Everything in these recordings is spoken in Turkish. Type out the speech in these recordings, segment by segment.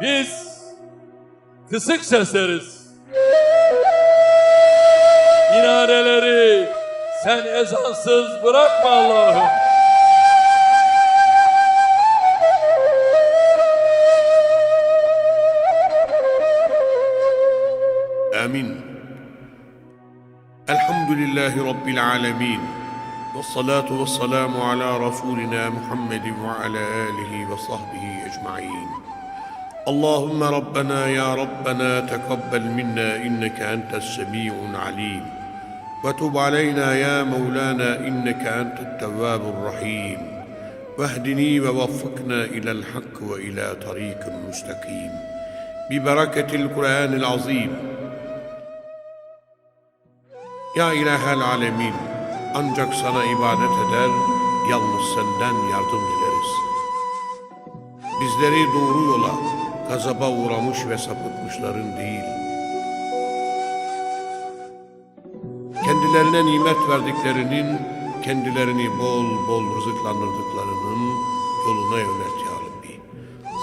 Biz kısık sesleriz. Minareleri sen ezansız bırakma Allah'ım. Amin. Elhamdülillahi Rabbil alemin. Ve salatu ve selamu ala Resulina Muhammedin ve ala alihi ve sahbihi ecma'in. اللهم ربنا يا ربنا تقبل منا إنك أنت السميع العليم وتب علينا يا مولانا إنك أنت التواب الرحيم واهدني ووفقنا إلى الحق وإلى طريق مستقيم ببركة القرآن العظيم Ya ilahel alemin, ancak sana ibadet eder, yalnız senden yardım dileriz. Bizleri doğru yola, gazaba uğramış ve sapıtmışların değil, kendilerine nimet verdiklerinin, kendilerini bol bol rızıklandırdıklarının yoluna yönet ya Rabbi.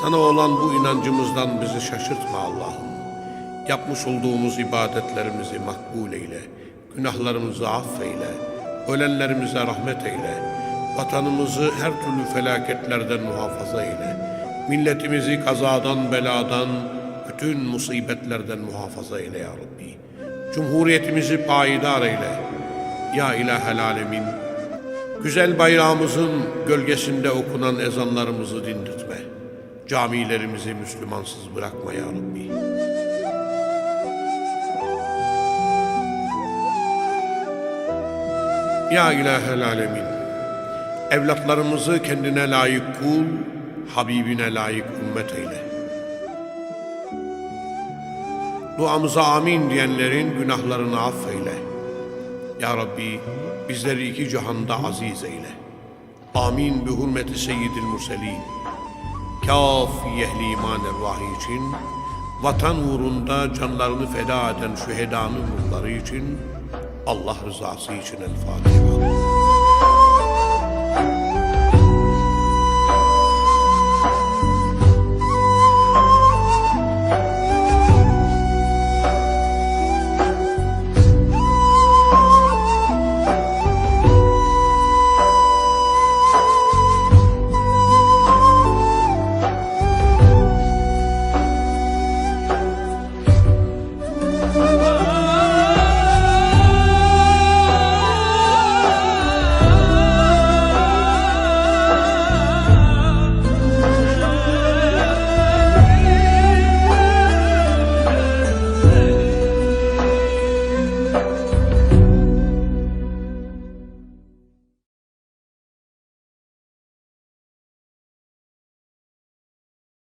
Sana olan bu inancımızdan bizi şaşırtma Allah'ım. Yapmış olduğumuz ibadetlerimizi makbul eyle. Günahlarımızı affeyle. Ölenlerimize rahmet eyle. Vatanımızı her türlü felaketlerden muhafaza eyle. Milletimizi kazadan, beladan, bütün musibetlerden muhafaza eyle ya Rabbi. Cumhuriyetimizi payidar eyle. Ya ilahel alemin. Güzel bayrağımızın gölgesinde okunan ezanlarımızı dindirtme. Camilerimizi Müslümansız bırakma ya Rabbi. Ya ilahel alemin. Evlatlarımızı kendine layık kul, Habibine layık ümmet eyle. Duamıza amin diyenlerin günahlarını affeyle. Ya Rabbi bizleri iki cihanda aziz eyle. Amin bi hurmeti seyyidil murselin. Kâfi ehli iman ervahı için, vatan uğrunda canlarını feda eden şühedanın ruhları için, Allah rızası için El Fatiha.